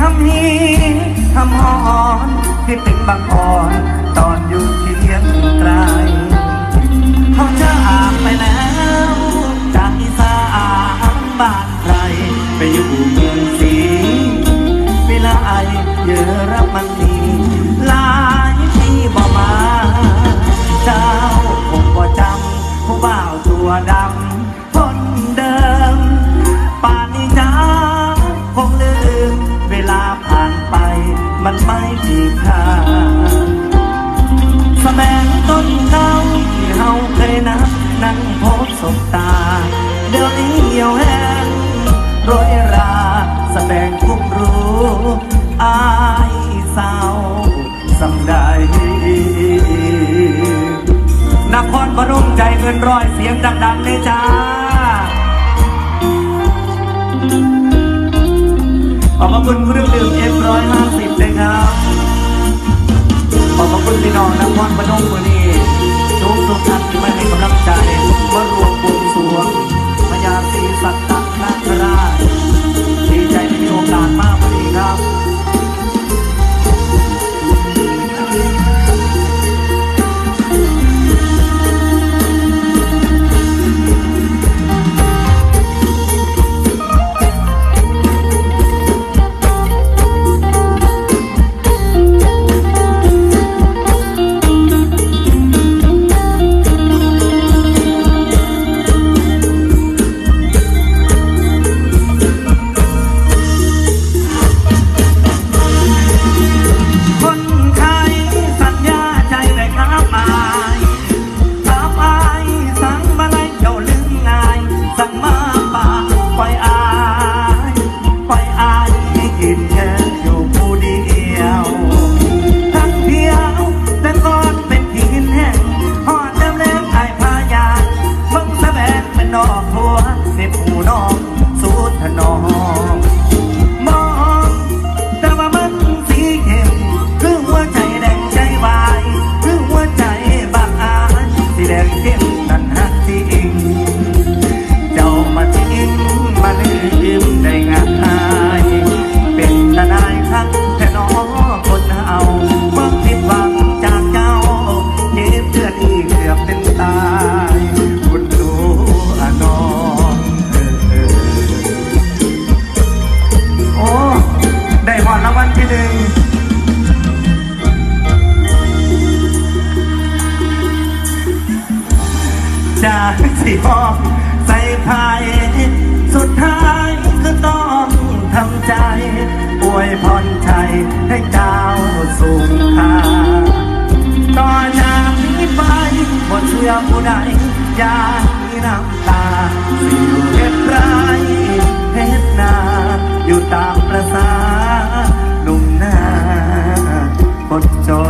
ทำฮีทำหอนคือตึกบางอ่อน ตอนอยู่เทียงตรา นั่งพบสบตา เดี๋ยวนี้เหี่ยวแห้งโรยราแสดงคุกรู้อายเศร้าสำได้นครพนมใจเงินร้อยเสียงดังๆเลยจ้าขอบพระคุณเครื่องดื่มเอ็มร้อยห้าสิบเลยครับ ขอบพระคุณพี่น้องนครพนมมือนี้ทุกทุกท่านที่มาให้กำลังใจ สีห้องใส่ไข่สุดท้ายคือต้องทำใจ อวยพรชัยให้เจ้าสูงค่าต่อจากนี้ไปบนเชื่อผู้ใดอย่ามีน้ำตา สิอยู่เฮ็ดไรเฮ็ดนา อยู่ตามประสาหนุ่มหน้าคนจน